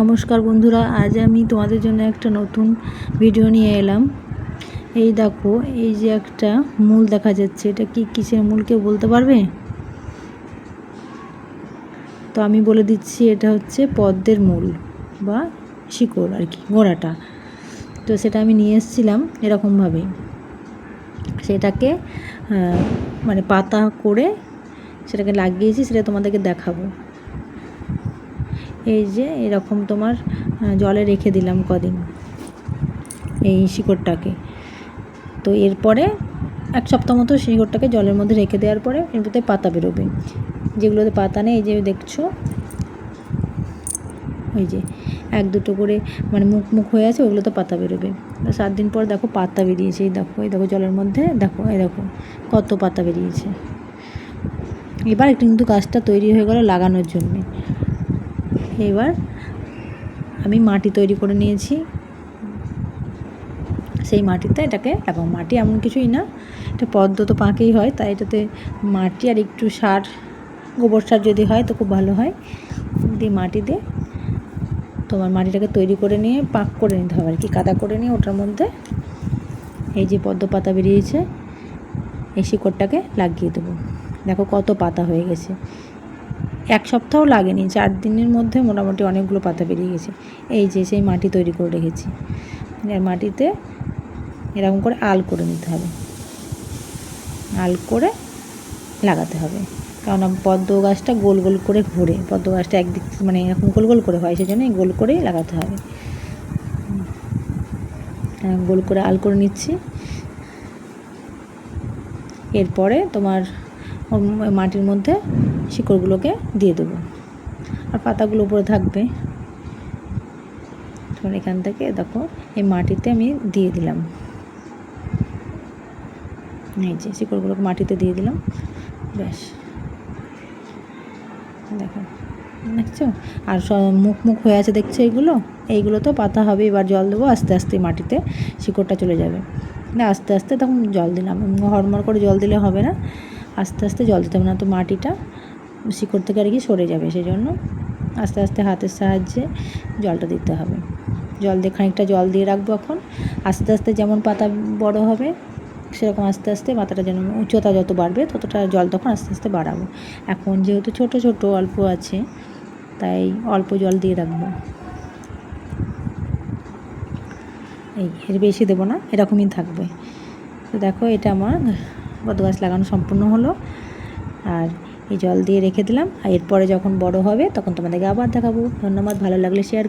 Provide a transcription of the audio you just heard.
নমস্কার বন্ধুরা, আজ আমি তোমাদের জন্য একটা নতুন ভিডিও নিয়ে এলাম। এই দেখো, এই যে একটা মূল দেখা যাচ্ছে। এটা কি কিসের মূল, কেউ বলতে পারবে? তো আমি বলে দিচ্ছি, এটা হচ্ছে পদ্মের মূল বা শিকড় আর কি, গোড়াটা। তো সেটা আমি নিয়ে এসেছিলাম এরকমভাবে। সেটাকে মানে পাতা করে সেটাকে লাগিয়েছি, সেটা তোমাদেরকে দেখাবো। এই যে এরকম তোমার জলে রেখে দিলাম কদিন এই শিকড়টাকে। তো এরপরে এক সপ্তাহ মতো শিকড়টাকে জলের মধ্যে রেখে দেওয়ার পরে এর মধ্যে পাতা বেরোবে। যেগুলোতে পাতা নেই, এই যে দেখছ, ওই যে এক দুটো করে মানে মুখ মুখ হয়ে আছে, ওগুলোতে পাতা বেরোবে। সাত দিন পর দেখো পাতা বেরিয়েছে, এই দেখো এই দেখো জলের মধ্যে, দেখো, এই দেখো কত পাতা বেরিয়েছে। এবার কিন্তু গাছটা তৈরি হয়ে গেল লাগানোর জন্যে। এবার আমি মাটি তৈরি করে নিয়েছি। সেই মাটিতে এটাকে, এবং মাটি এমন কিছুই না, এটা পদ্ম তো পাঁকেই হয়, তাই এটাতে মাটি আর একটু সার, গোবর সার যদি হয় তো খুব ভালো হয়। দিয়ে মাটি দিয়ে তোমার মাটিটাকে তৈরি করে নিয়ে পাক করে নিতে হবে আর কি, কাদা করে নিয়ে ওটার মধ্যে এই যে পদ্ম পাতা বেরিয়েছে, এই শিকড়টাকে লাগিয়ে দেবো। দেখো কত পাতা হয়ে গেছে। এক সপ্তাহ লাগেনি চার দিনের মধ্যে মোটামুটি অনেকগুলো পাতা বেরিয়ে গেছে। এই যে সেই মাটি তৈরি করে রেখেছি। আর মাটিতে এরকম করে আল করে নিতে হবে। আল করে লাগাতে হবে। কারণ পদ্ম গাছটা গোল গোল করে ঘোরে। পদ্ম গাছটা একদিক মানে এরকম গোল গোল করে হয় সেই জন্য গোল করেই লাগাতে হবে। হ্যাঁ, গোল করে আল করে নিচ্ছি। এরপরে তোমার ওর মাটির মধ্যে শিকড়গুলোকে দিয়ে দেবো। আর পাতাগুলো উপরে থাকবে। তোমার এখান থেকে দেখো, এই মাটিতে আমি দিয়ে দিলাম। এই যে শিকড়গুলোকে মাটিতে দিয়ে দিলাম। ব্যাস। দেখো, দেখছ? আর মুখ মুখ হয়ে আছে দেখছ এইগুলো এইগুলো তো পাতা হবে, এবার জল দেবো, আস্তে আস্তে মাটিতে শিকড়টা চলে যাবে। না আস্তে আস্তে তখন জল দিলাম। হরমর করে জল দিলে হবে না। আস্তে আস্তে জল দিতে হবে না তো মাটিটা শিকড় থেকে আর কি সরে যাবে সেই জন্য আস্তে আস্তে হাতের সাহায্যে জলটা দিতে হবে। জল দিয়ে খানিকটা জল দিয়ে রাখব এখন। আস্তে আস্তে যেমন পাতা বড় হবে, সেরকম আস্তে আস্তে পাতাটা যেন উচ্চতা যত বাড়বে ততটা জল তখন আস্তে আস্তে বাড়াবো। এখন যেহেতু ছোট ছোট অল্প আছে, তাই অল্প জল দিয়ে রাখব। এই, এর বেশি দেবো না, এরকমই থাকবে। তো দেখো এটা আমার কত গাছ লাগানো সম্পূর্ণ হলো। আর এই জল দিয়ে রেখে দিলাম। আর এরপরে যখন বড় হবে তখন তোমাদেরকে আবার দেখাবো। ধন্যবাদ, ভালো লাগলে শেয়ার